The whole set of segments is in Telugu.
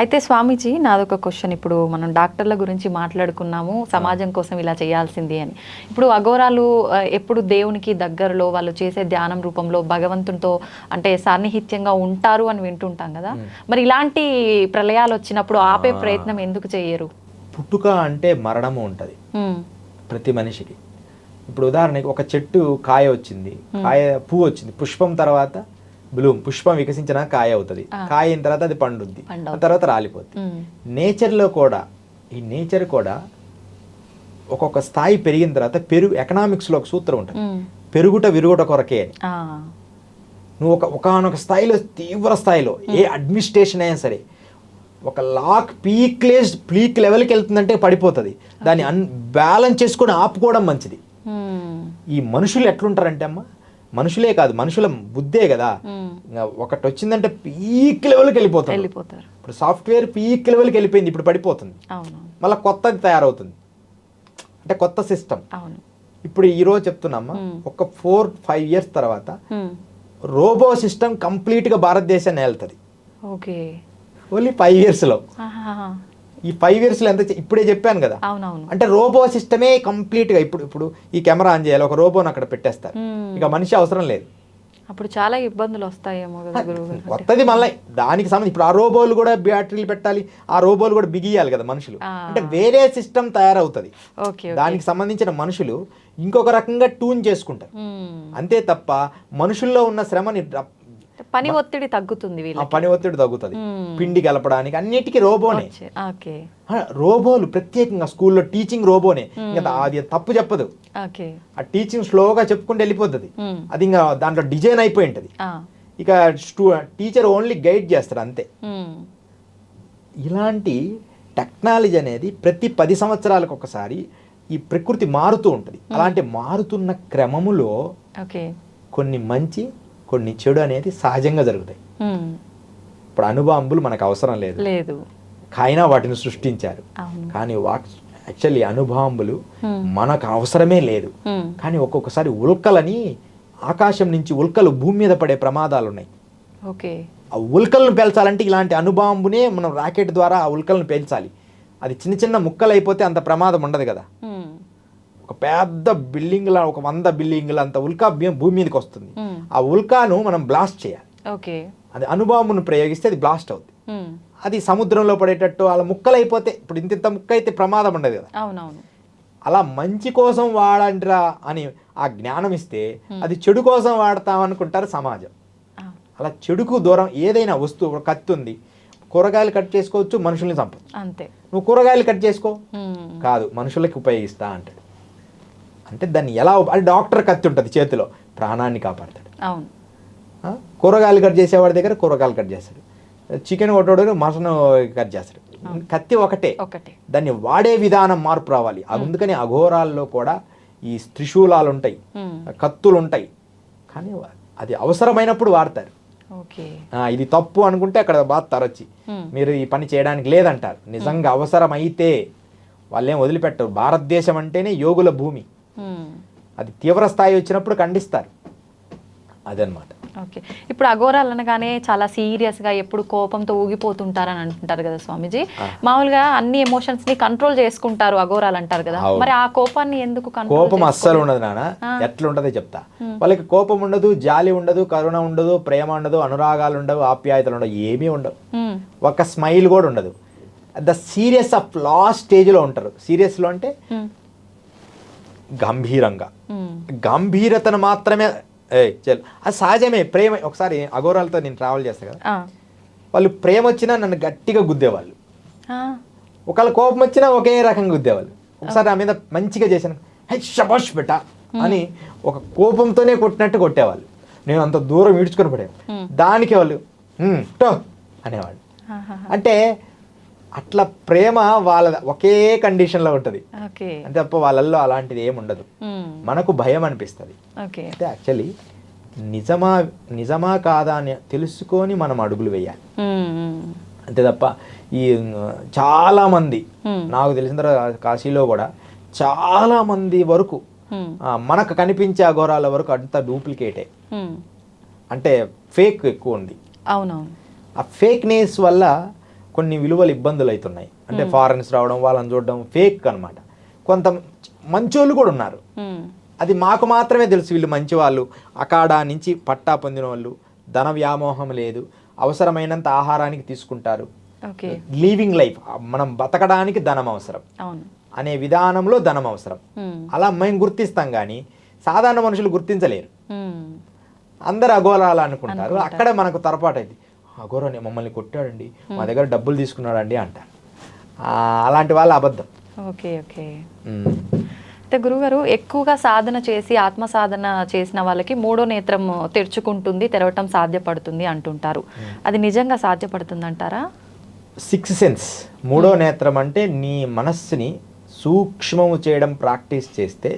అయితే స్వామీజీ నాదొక క్వశ్చన్. ఇప్పుడు మనం డాక్టర్ల గురించి మాట్లాడుకున్నాము సమాజం కోసం ఇలా చేయాల్సింది అని. ఇప్పుడు అఘోరాలు ఎప్పుడు దేవునికి దగ్గరలో వాళ్ళు చేసే ధ్యానం రూపంలో భగవంతునితో అంటే సాన్నిహిత్యంగా ఉంటారు అని వింటుంటాం కదా. మరి ఇలాంటి ప్రళయాలు వచ్చినప్పుడు ఆపే ప్రయత్నం ఎందుకు చేయరు? పుట్టుక అంటే మరణము ఉంటుంది. ప్రతి మనిషికి. ఇప్పుడు ఉదాహరణకి ఒక చెట్టు కాయ వచ్చింది. కాయ పువ్వు వచ్చింది. పుష్పం తర్వాత బ్లూమ్ పుష్పం వికసించిన కాయ అవుతుంది. కాయ అయిన తర్వాత అది పండుద్ది. తర్వాత రాలిపోద్ది. నేచర్లో కూడా ఈ నేచర్ కూడా ఒక్కొక్క స్థాయి పెరిగిన తర్వాత పెరుగు ఎకనామిక్స్లో ఒక సూత్రం ఉంటుంది. పెరుగుట విరుగుట కొరకే అని. నువ్వు ఒక ఒకనొక స్థాయిలో తీవ్ర స్థాయిలో ఏ అడ్మినిస్ట్రేషన్ అయినా సరే ఒక లాక్ పీక్లేస్ పీక్ లెవెల్కి వెళ్తుందంటే పడిపోతుంది. దాన్ని అన్ బ్యాలెన్స్ చేసుకొని ఆపుకోవడం మంచిది. ఈ మనుషులు ఎట్లుంటారంటే అమ్మ మనుషులే కాదు మనుషుల బుద్ధే కదా. ఒకటి వచ్చిందంటే పీక్ లెవెల్కి వెళ్ళిపోతుంది వెళ్ళిపోతారు. ఇప్పుడు సాఫ్ట్వేర్ పీక్ లెవెల్కి వెళ్ళిపోయింది ఇప్పుడు పడిపోతుంది. మళ్ళీ కొత్తది తయారవుతుంది. అంటే కొత్త సిస్టమ్. ఇప్పుడు ఈరోజు చెప్తున్నామ్మా Hmm. ఒక ఫోర్ ఫైవ్ ఇయర్స్ తర్వాత రోబో సిస్టమ్ కంప్లీట్గా భారతదేశాన్ని వెళ్తుంది ఓకే. ఓన్లీ ఫైవ్ ఇయర్స్లో. ఈ ఫైవ్ ఇయర్స్లో ఎంత ఇప్పుడే చెప్పాను కదా. అంటే రోబో సిస్టమే కంప్లీట్గా ఇప్పుడు ఇప్పుడు ఈ కెమెరా ఆన్ చేయాలి ఒక రోబోని అక్కడ పెట్టేస్తారు. ఇక మనిషి అవసరం లేదు. అప్పుడు చాలా ఇబ్బందులు వస్తాయేమో మళ్ళీ. దానికి సంబంధించి ఇప్పుడు ఆ రోబోలు కూడా బ్యాటరీలు పెట్టాలి ఆ రోబోలు కూడా బిగియాలి కదా మనుషులు. అంటే వేరే సిస్టమ్ తయారవుతుంది. దానికి సంబంధించిన మనుషులు ఇంకొక రకంగా ట్యూన్ చేసుకుంటారు. అంతే తప్ప మనుషుల్లో ఉన్న శ్రమని పని ఒత్తిడి తగ్గుతుంది పని ఒత్తిడి తగ్గుతుంది. పిండి కలపడానికి అన్నిటికీ రోబోనే. రోబోలు ప్రత్యేకంగా స్కూల్లో టీచింగ్ రోబోనే. ఇంకా అది తప్పు చెప్పదు. ఆ టీచింగ్ స్లోగా చెప్పుకుంటూ వెళ్ళిపోతుంది. అది ఇంకా దాంట్లో డిజైన్ అయిపోయి ఉంటుంది. ఇక స్టూ టీచర్ ఓన్లీ గైడ్ చేస్తారు అంతే. ఇలాంటి టెక్నాలజీ అనేది ప్రతి పది సంవత్సరాలకు ఒకసారి ఈ ప్రకృతి మారుతూ ఉంటుంది. అలాంటి మారుతున్న క్రమములో కొన్ని మంచి కొన్ని చెడు అనేది సహజంగా జరుగుతాయి. ఇప్పుడు అణుబాంబులు మనకు అవసరం లేదు. లేదు. కాయినా వాటిని సృష్టించారు. కానీ వాక్ యాక్చువల్లీ అణుబాంబులు Hmm. మనకు అవసరమే లేదు. కానీ ఒక్కొక్కసారి ఉల్కలని ఆకాశం నుంచి ఉల్కలు భూమి మీద పడే ప్రమాదాలు ఉన్నాయి ఓకే. ఆ ఉల్కలను పేల్చాలంటే ఇలాంటి అణుబాంబునే మనం రాకెట్ ద్వారా ఆ ఉల్కలను పేల్చాలి. అది చిన్న చిన్న ముక్కలు అయిపోతే అంత ప్రమాదం ఉండదు కదా. ఒక పెద్ద బిల్డింగ్ల ఒక వంద బిల్డింగ్ల అంత ఉల్కా భూ- భూమి మీదకి వస్తుంది. ఉమ్. ఆ ఉల్కాను మనం బ్లాస్ట్ చేయాలి. ఓకే. అది అణుబాంబును ప్రయోగిస్తే అది బ్లాస్ట్ అవుతుంది ఉమ్. అది సముద్రంలో పడేటట్టు అలా ముక్కలు అయిపోతే ఇప్పుడు ఇంత ఇంత ముక్క అయితే ప్రమాదం ఉండదు కదా. అవునవును. అలా మంచి కోసం వాడండిరా అని ఆ జ్ఞానం ఇస్తే అది చెడు కోసం వాడతాం అనుకుంటారు సమాజం. అలా చెడుకు దూరం ఏదైనా వస్తువు కత్తి ఉంది. కూరగాయలు కట్ చేసుకోవచ్చు మనుషుల్ని చంపచ్చు. అంతే. నువ్వు కూరగాయలు కట్ చేసుకో. కాదు మనుషులకి ఉపయోగిస్తా అంటాడు అంటే దాన్ని ఎలా అది డాక్టర్ కత్తి ఉంటుంది చేతిలో ప్రాణాన్ని కాపాడతాడు. అవును? కూరగాయలు కట్ చేసేవాడి దగ్గర కూరగాయలు కట్ చేస్తాడు. చికెన్ కొట్టోడు మటన్ కట్ చేస్తాడు. కత్తి ఒకటే. ఒకటే. దాన్ని వాడే విధానం మార్పు రావాలి. అందుకని అఘోరాల్లో కూడా ఈ త్రిశూలాలు ఉంటాయి. కత్తులు ఉంటాయి కానీ అది అవసరమైనప్పుడు వాడతారు. ఇది తప్పు అనుకుంటే అక్కడ వచ్చి ఉమ్. మీరు ఈ పని చేయడానికి లేదంటారు. నిజంగా అవసరమైతే వాళ్ళేం వదిలిపెట్టరు. భారతదేశం అంటేనే యోగుల భూమి. అది తీవ్ర స్థాయి వచ్చినప్పుడు ఖండిస్తారు. అదనమాట ఓకే. ఇప్పుడు అఘోరాలు అనగానే చాలా సీరియస్గా ఎప్పుడు కోపంతో ఊగిపోతుంటారని అంటుంటారు కదా స్వామీజీ. మామూలుగా అన్ని ఎమోషన్స్ని కంట్రోల్ చేసుకుంటారు అఘోరాలు అంటారు కదా. మరి ఆ కోపాన్ని ఎందుకు కోపం అస్సలు ఉండదు నాన్న. ఎట్లుంటదో చెప్తా. వాళ్ళకి కోపం ఉండదు జాలి ఉండదు కరుణ ఉండదు ప్రేమ ఉండదు అనురాగాలు ఉండవు ఆప్యాయతలు ఉండవు ఏమీ ఉండవు. ఒక స్మైల్ కూడా ఉండదు. ద సీరియస్ ఆఫ్ లాస్ట్ స్టేజ్లో ఉంటారు. సీరియస్లో అంటే గంభీరంగా. గంభీరతను మాత్రమే చల్. అది సహజమే ప్రేమ. ఒకసారి అఘోరాలతో నేను ట్రావెల్ చేస్తాను కదా. వాళ్ళు ప్రేమ వచ్చినా నన్ను గట్టిగా గుద్దేవాళ్ళు. ఒకళ్ళ కోపం వచ్చినా ఒకే రకంగా గుద్దేవాళ్ళు. ఒకసారి నా మీద మంచిగా చేశాను. హే షబాష్ బెట అని ఒక కోపంతోనే కొట్టినట్టు కొట్టేవాళ్ళు. నేను అంత దూరం ఈడ్చుకొని Hmm. దానికి వాళ్ళు "హ్మ్, టో అనేవాళ్ళు. అంటే అట్లా ప్రేమ వాళ్ళ ఒకే కండిషన్లో ఉంటుంది. అంతే తప్ప వాళ్ళల్లో అలాంటిది ఏమి ఉండదు. మనకు భయం అనిపిస్తుంది. అంటే యాక్చువల్లీ నిజమా నిజమా కాదా అని తెలుసుకొని మనం అడుగులు వేయాలి. అంతే తప్ప ఈ ఆ, చాలా మంది Hmm. నాకు తెలిసిన తర్వాత కాశీలో కూడా చాలా మంది వరకు మనకు కనిపించే అఘోరాల వరకు అంత డూప్లికేటే. అంటే ఫేక్ ఎక్కువ ఉంది. అవునవును. ఆ ఫేక్నెస్ వల్ల కొన్ని విలువలు ఇబ్బందులు అవుతున్నాయి. అంటే ఫారెన్స్ రావడం వాళ్ళని చూడడం ఫేక్ అన్నమాట. కొంత మంచోళ్ళు కూడా ఉన్నారు. అది మాకు మాత్రమే తెలుసు వీళ్ళు మంచి వాళ్ళు అకాడా నుంచి పట్టా పొందిన వాళ్ళు ధన వ్యామోహం లేదు. అవసరమైనంత ఆహారానికి తీసుకుంటారు. Living life. మనం బతకడానికి ధనం అవసరం. అనే విధానంలో ధనం అవసరం. అలా మేము గుర్తిస్తాం కానీ సాధారణ మనుషులు గుర్తించలేరు. అందరు అఘోరాలు అనుకుంటారు. అక్కడే మనకు తరపాటు అయింది అఘోరని మమ్మల్ని కొట్టాడండి మా దగ్గర డబ్బులు తీసుకున్నాడండి అంటారు. అలాంటి వాళ్ళ అబద్ధం. Okay okay. ఉమ్. అయితే గురుగారు ఎక్కువగా సాధన చేసి ఆత్మ సాధన చేసిన వాళ్ళకి మూడో నేత్రం తెరుచుకుంటుంది తెరవటం సాధ్యపడుతుంది అంటుంటారు. అది నిజంగా సాధ్యపడుతుంది అంటారా సిక్స్ సెన్స్ మూడో నేత్రం అంటే నీ మనస్సుని సూక్ష్మము చేయడం ప్రాక్టీస్ చేస్తే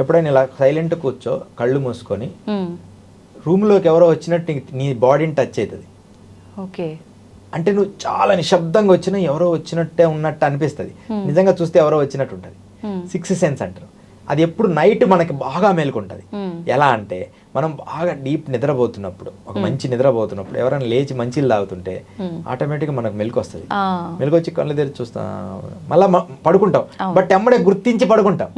ఎప్పుడైనా ఇలా సైలెంట్ కూర్చో కళ్ళు మూసుకొని రూమ్లోకి ఎవరో వచ్చినట్టు నీ బాడీని టచ్ అవుతుంది. ఓకే. అంటే నువ్వు చాలా నిశ్శబ్దంగా వచ్చినా ఎవరో వచ్చినట్టే ఉన్నట్టు అనిపిస్తుంది. నిజంగా చూస్తే ఎవరో వచ్చినట్టు ఉంటుంది. సిక్స్ సెన్స్ అంటారు. అది ఎప్పుడు నైట్ మనకి బాగా మేలుకుంటుంది. ఎలా అంటే మనం బాగా డీప్ నిద్రపోతున్నప్పుడు ఒక మంచి నిద్రపోతున్నప్పుడు ఎవరైనా లేచి మంచిలు తాగుతుంటే ఆటోమేటిక్గా మనకు మెలకు వస్తుంది మెలకు వచ్చి కళ్ళు తెరిచి చూస్తాం మళ్ళీ పడుకుంటాం. బట్ ఎమ్మడే గుర్తించి పడుకుంటాం.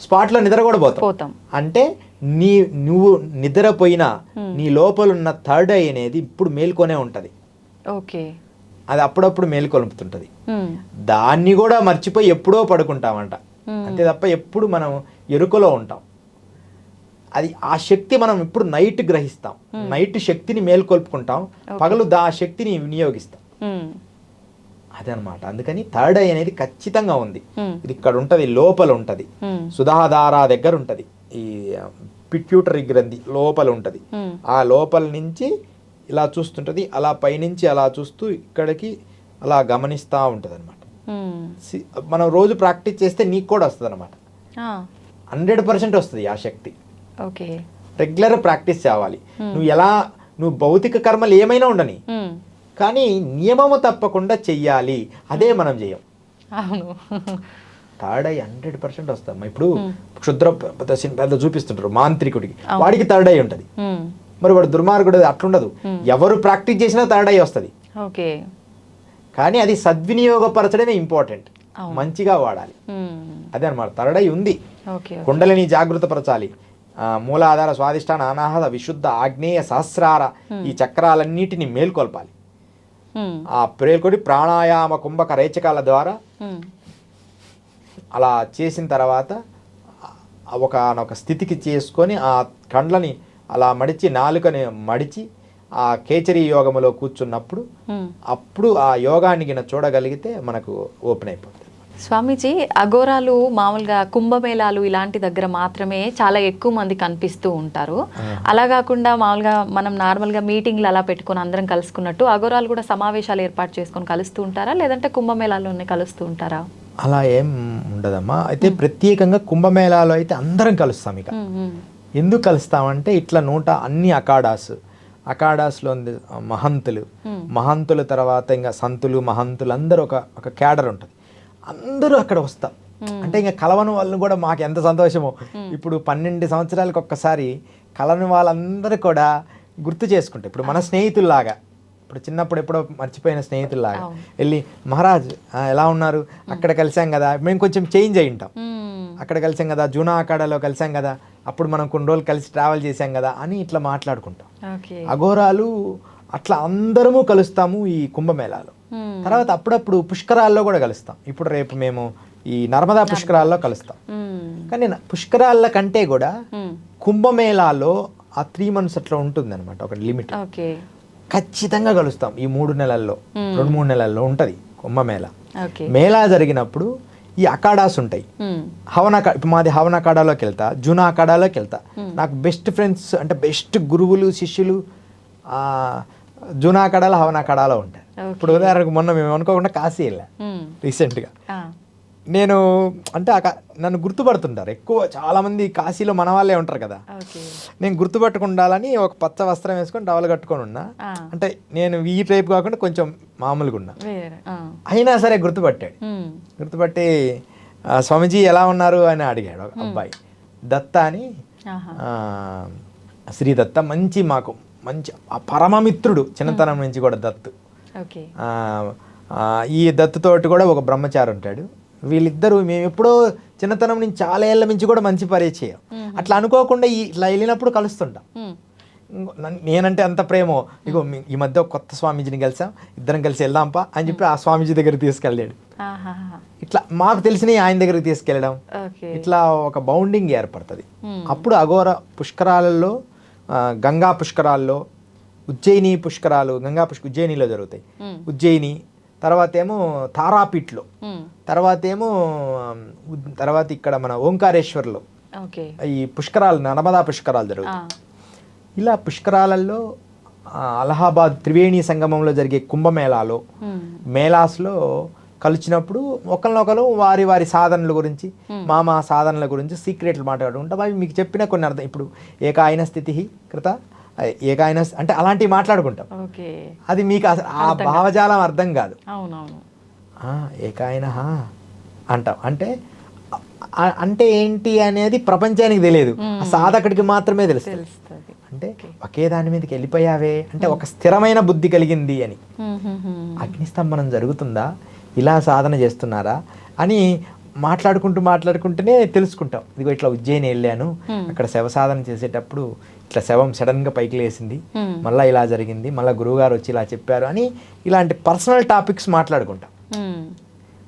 స్పాట్లో నిద్ర కూడా పోతాం. పోతాం. అంటే నీ నువ్వు నిద్రపోయినా నీ లోపల ఉన్న థర్డ్ ఐ అనేది ఇప్పుడు మేల్కొనే ఉంటది. ఓకే. అది అప్పుడప్పుడు మేల్కొలుపుతుంటది. దాన్ని కూడా మర్చిపోయి ఎప్పుడో పడుకుంటామంట. అంతే తప్ప ఎప్పుడు మనం ఎరుకలో ఉంటాం. అది ఆ శక్తి మనం ఇప్పుడు నైట్ గ్రహిస్తాం. నైట్ శక్తిని మేల్కొల్పుకుంటాం. పగలు దా శక్తిని వినియోగిస్తాం. అదనమాట. అందుకని థర్డ్ ఐ అనేది ఖచ్చితంగా ఉంది. ఇది ఇక్కడ ఉంటది లోపల ఉంటది. సుధాధార దగ్గర ఉంటది. ఈ పిట్యూటరీ గ్రంథి లోపల ఉంటది. ఆ లోపల నుంచి ఇలా చూస్తుంటది అలా పైనుంచి అలా చూస్తూ ఇక్కడికి అలా గమనిస్తూ ఉంటుంది అనమాట మనం రోజు ప్రాక్టీస్ చేస్తే నీకు కూడా వస్తుంది అనమాట హండ్రెడ్ పర్సెంట్ వస్తుంది ఆ శక్తి. ఓకే. రెగ్యులర్ ప్రాక్టీస్ చేయాలి నువ్వు ఎలా నువ్వు భౌతిక కర్మలు ఏమైనా ఉండని. కానీ నియమము తప్పకుండా చెయ్యాలి. అదే మనం చేయం. అవును. థర్డ్ ఐ హండ్రెడ్ పర్సెంట్ వస్తాం ఇప్పుడు క్షుద్ర పెద్ద చూపిస్తుంటారు మాంత్రికుడికి. వాడికి థర్డ్ ఐ ఉంటుంది. మరి వాడు దుర్మార్గుడు అట్లుండదు. ఎవరు ప్రాక్టీస్ చేసినా థర్డ్ ఐ వస్తుంది. ఓకే. కానీ అది సద్వినియోగపరచడమే ఇంపార్టెంట్. మంచిగా వాడాలి. అదే అనమాట థర్డ్ ఐ ఉంది. కుండలిని జాగృతపరచాలి మూలాధార స్వాదిష్టాన అనాహత విశుద్ధ ఆగ్నేయ సహస్రార ఈ చక్రాలన్నిటిని మేల్కొల్పాలి. ఆ మేల్కొని ప్రాణాయామ కుంభక రేచకాల ద్వారా అలా చేసిన తర్వాత ఆ ఒక ఒక స్థితికి చేసుకొని ఆ కండ్లని అలా మడిచి నాలుకని మడిచి ఆ కేచరి యోగములో కూర్చున్నప్పుడు. అప్పుడు ఆ యోగాన్ని గిన చూడగలిగితే మనకు ఓపెన్ అయిపోతుంది స్వామీజీ అఘోరాలు మామూలుగా కుంభమేళాలు ఇలాంటి దగ్గర మాత్రమే చాలా ఎక్కువ మంది కనిపిస్తూ ఉంటారు. అలా కాకుండా మామూలుగా మనం నార్మల్గా మీటింగ్లు అలా పెట్టుకొని అందరం కలుసుకున్నట్టు అఘోరాలు కూడా సమావేశాలు ఏర్పాటు చేసుకొని కలుస్తూ ఉంటారా? లేదంటే కుంభమేళాలోనే కలుస్తూ ఉంటారా? అలా ఏం ఉండదమ్మా. అయితే ప్రత్యేకంగా కుంభమేళాలో అయితే అందరం కలుస్తాం ఇక. ఎందుకు కలుస్తామంటే ఇట్లా నూట అన్ని అకాడాస్ అకాడాస్లో ఉంది మహంతులు. మహంతుల తర్వాత ఇంకా సంతులు మహంతులు అందరూ ఒక ఒక క్యాడర్ ఉంటుంది. అందరూ అక్కడ వస్తాం అంటే ఇంకా కలవని వాళ్ళు కూడా మాకు ఎంత సంతోషమో. ఇప్పుడు పన్నెండు సంవత్సరాలకు ఒక్కసారి కలని వాళ్ళందరూ కూడా గుర్తు చేసుకుంటారు. ఇప్పుడు మన స్నేహితుల్లాగా. ఇప్పుడు చిన్నప్పుడు ఎప్పుడో మర్చిపోయిన స్నేహితుల్లాగా. వెళ్ళి మహారాజ్ ఎలా ఉన్నారు? అక్కడ కలిసాం కదా. మేము కొంచెం చేంజ్ అయి ఉంటాం. అక్కడ కలిసాం కదా. జూనా అకాడలో కలిసాం కదా. అప్పుడు మనం కొన్ని రోజులు కలిసి ట్రావెల్ చేసాం కదా అని ఇట్లా మాట్లాడుకుంటాం. అఘోరాలు అట్లా అందరము కలుస్తాము ఈ కుంభమేళాలో. తర్వాత అప్పుడప్పుడు పుష్కరాల్లో కూడా కలుస్తాం. ఇప్పుడు రేపు మేము ఈ నర్మదా పుష్కరాల్లో కలుస్తాం. ఉమ్, కానీ పుష్కరాల కంటే కూడా ఉమ్, కుంభమేళాలో ఆ త్రీ మంత్స్ అట్లా ఉంటుంది అనమాట ఒక లిమిట్. ఖచ్చితంగా కలుస్తాం. ఈ మూడు నెలల్లో రెండు మూడు నెలల్లో ఉంటుంది కుంభమేళ. మేళా జరిగినప్పుడు ఈ అకాడాస్ ఉంటాయి. హవన ఇప్పుడు మాది హవన అకాడాలోకి వెళ్తా జూనా అకాడాలోకి వెళ్తా. నాకు బెస్ట్ ఫ్రెండ్స్ అంటే బెస్ట్ గురువులు శిష్యులు ఆ, జూనా అకాడాలో హవన అకాడాలో ఉంటాయి. ఇప్పుడు ఉదాహరణకు మొన్న మేము అనుకోకుండా కాశీ వెళ్ళా రీసెంట్గా. నేను అంటే నన్ను గుర్తుపడుతుంటారు ఎక్కువ చాలామంది కాశీలో మన వాళ్ళే ఉంటారు కదా. నేను గుర్తుపట్టుకుండాలని ఒక పచ్చ వస్త్రం వేసుకొని టవల్ కట్టుకొని ఉన్నా. అంటే నేను ఈ టైప్ కాకుండా కొంచెం మామూలుగా ఉన్నా. అయినా సరే గుర్తుపట్టాడు. గుర్తుపట్టి "ఆ, స్వామీజీ ఎలా ఉన్నారు? అని అడిగాడు ఒక అబ్బాయి. దత్త అని శ్రీ దత్త మంచి మాకు మంచి ఆ పరమమిత్రుడు చిన్నతనం నుంచి కూడా దత్తు. ఈ దత్తుతోటి కూడా ఒక బ్రహ్మచారి ఉంటాడు వీళ్ళిద్దరూ మేము ఎప్పుడో చిన్నతనం నుంచి చాలా ఏళ్ళ నుంచి కూడా మంచి పరిచయం అట్లా అనుకోకుండా ఈ ఇట్లా వెళ్ళినప్పుడు కలుస్తుంటాం. నేనంటే అంత ప్రేమో. ఇగో ఈ మధ్య కొత్త స్వామీజీని కలిసాం. ఇద్దరం కలిసి వెళ్దాంపా అని చెప్పి ఆ స్వామీజీ దగ్గరికి తీసుకెళ్ళాడు. ఇట్లా మాకు తెలిసిన ఆయన దగ్గరికి తీసుకెళ్ళడం. ఇట్లా ఒక బౌండింగ్ ఏర్పడుతుంది. అప్పుడు అఘోర పుష్కరాలలో గంగా పుష్కరాల్లో ఉజ్జయిని పుష్కరాలు గంగా పుష్క ఉజ్జయినిలో జరుగుతాయి. ఉజ్జయిని తర్వాత ఏమో తారాపీఠ్లో మ్మ్. తర్వాత ఏమో తర్వాత ఇక్కడ మన ఓంకారేశ్వర్లో ఓకే ఈ పుష్కరాలు నర్మదా పుష్కరాలు. జరుగుతాయి ఇలా పుష్కరాలలో అలహాబాద్ త్రివేణి సంగమంలో జరిగే కుంభమేళాలో మ్మ్. మేళాస్లో కలిసినప్పుడు ఒకరినొకరు వారి వారి సాధనల గురించి మా మా సాధనల గురించి సీక్రెట్లు మాట్లాడుకుంటాం అవి మీకు చెప్పిన కొన్ని అర్థం ఇప్పుడు ఏకాయన స్థితి కృత ఏకాయన అంటే అలాంటివి మాట్లాడుకుంటాం. అది మీకు అసలు ఆ భావజాలం అర్థం కాదు. ఏకాయన అంటాం. అంటే అంటే ఏంటి అనేది ప్రపంచానికి తెలియదు. సాధకుడికి మాత్రమే తెలుస్తుంది. అంటే ఒకే దాని మీదకి వెళ్ళిపోయావే అంటే ఒక స్థిరమైన బుద్ధి కలిగింది అని. అగ్నిస్తంభనం జరుగుతుందా? ఇలా సాధన చేస్తున్నారా? అని మాట్లాడుకుంటూ మాట్లాడుకుంటూనే తెలుసుకుంటాం. ఇదిగో ఇట్లా ఉజ్జయిని వెళ్ళాను. అక్కడ శవ సాధన చేసేటప్పుడు ఇట్లా శవం సడన్గా పైకి లేసింది. మళ్ళీ ఇలా జరిగింది మళ్ళీ గురువుగారు వచ్చి ఇలా చెప్పారు అని ఇలాంటి పర్సనల్ టాపిక్స్ మాట్లాడుకుంటాం.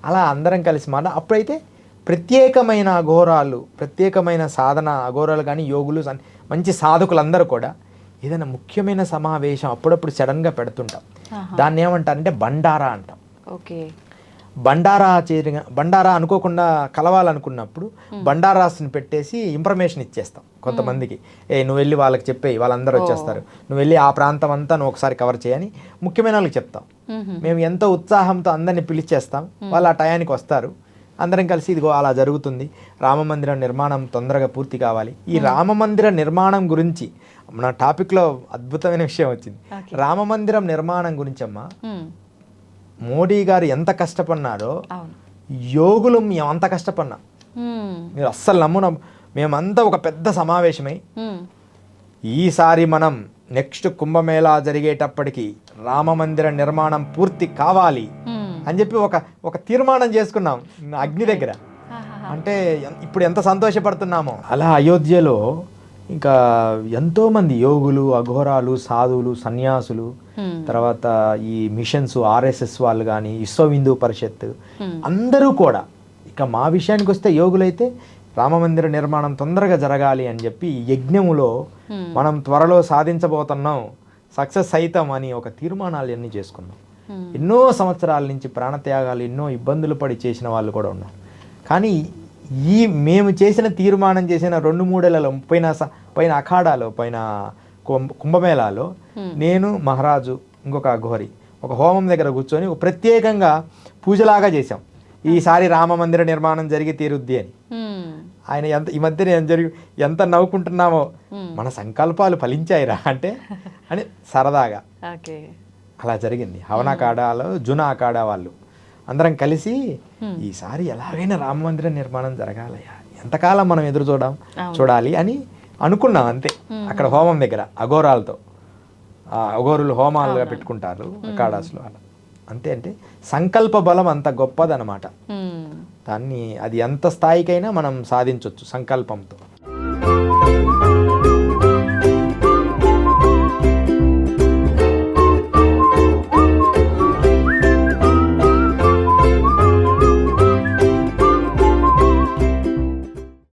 అలా అందరం కలిసి మాట అప్పుడైతే ప్రత్యేకమైన అఘోరాలు ప్రత్యేకమైన సాధన అఘోరాలు కానీ యోగులు మంచి సాధకులందరూ కూడా ఏదైనా ముఖ్యమైన సమావేశం అప్పుడప్పుడు సడన్గా పెడుతుంటాం. దాన్ని ఏమంటారంటే బండారా అంటాం ఓకే బండారా చేరిన బండారా అనుకోకుండా కలవాలనుకున్నప్పుడు బండారాస్ని పెట్టేసి ఇన్ఫర్మేషన్ ఇచ్చేస్తాం కొంతమందికి. ఏ నువ్వు వెళ్ళి వాళ్ళకి చెప్పేయి వాళ్ళందరూ వచ్చేస్తారు. నువ్వు వెళ్ళి ఆ ప్రాంతం అంతా నువ్వు ఒకసారి కవర్ చేయని ముఖ్యమైన వాళ్ళకి చెప్తాం. మ్మ్. ఎంతో ఉత్సాహంతో అందరిని పిలిచేస్తాం వాళ్ళు ఆ టయానికి వస్తారు. అందరం కలిసి ఇదిగో అలా జరుగుతుంది. రామ మందిరం నిర్మాణం తొందరగా పూర్తి కావాలి. ఈ రామ మందిర నిర్మాణం గురించి మన టాపిక్లో అద్భుతమైన విషయం వచ్చింది. రామ మందిరం నిర్మాణం గురించి అమ్మా మ్మ్. మోడీ గారు ఎంత కష్టపడినారో అవును యోగులు మేము అంత కష్టపడినాం మ్మ్. మీరు అస్సలు నమ్మున మేమంతా ఒక పెద్ద సమావేశమై. ఈసారి మనం నెక్స్ట్ కుంభమేళా జరిగేటప్పటికి రామ మందిర నిర్మాణం పూర్తి కావాలి. అని చెప్పి ఒక ఒక తీర్మానం చేసుకున్నాం అగ్ని దగ్గర. అంటే ఇప్పుడు ఎంత సంతోషపడుతున్నామో అలా అయోధ్యలో ఇంకా ఎంతోమంది యోగులు అఘోరాలు సాధువులు సన్యాసులు. తర్వాత ఈ మిషన్స్ ఆర్ఎస్ఎస్ వాళ్ళు కానీ విశ్వ హిందూ పరిషత్. అందరూ కూడా ఇక మా విషయానికి వస్తే యోగులైతే రామమందిర నిర్మాణం తొందరగా జరగాలి అని చెప్పి యజ్ఞములో. మనం త్వరలో సాధించబోతున్నాం సక్సెస్ అయితాం అని ఒక తీర్మానాలు అన్నీ చేసుకున్నాం. ఎన్నో సంవత్సరాల నుంచి ప్రాణత్యాగాలు ఎన్నో ఇబ్బందులు పడి చేసిన వాళ్ళు కూడా ఉన్నారు కానీ ఈ మేము చేసిన తీర్మానం చేసిన రెండు మూడేళ్ళలో పైన పైన అఖాడాలో పైన కుంభ- కుంభమేళాలో నేను మహారాజు ఇంకొక అఘోరి ఒక హోమం దగ్గర కూర్చొని ప్రత్యేకంగా పూజలాగా చేశాం. ఈసారి రామ మందిర నిర్మాణం జరిగి తీరుద్ది అని. ఆయన ఎంత ఈ మధ్య నేను జరిగి ఎంత నవ్వుకుంటున్నామో. మన సంకల్పాలు ఫలించాయిరా అంటే అని సరదాగా. అలా జరిగింది. హవన అఖాడాలో జునా అఖాడా వాళ్ళు. అందరం కలిసి ఈసారి ఎలాగైనా రామ మందిర నిర్మాణం జరగాలయ్యా. ఎంతకాలం మనం ఎదురు చూడం? చూడాలి అని అనుకున్నాం అంతే. అక్కడ హోమం దగ్గర అఘోరాలతో. ఆ అఘోరులు హోమాలుగా పెట్టుకుంటారు అఖాడాస్లో అలా. అంతే అంటే సంకల్ప బలం అంత గొప్పదనమాట. దాన్ని అది ఎంత స్థాయికైనా మనం సాధించవచ్చు సంకల్పంతో.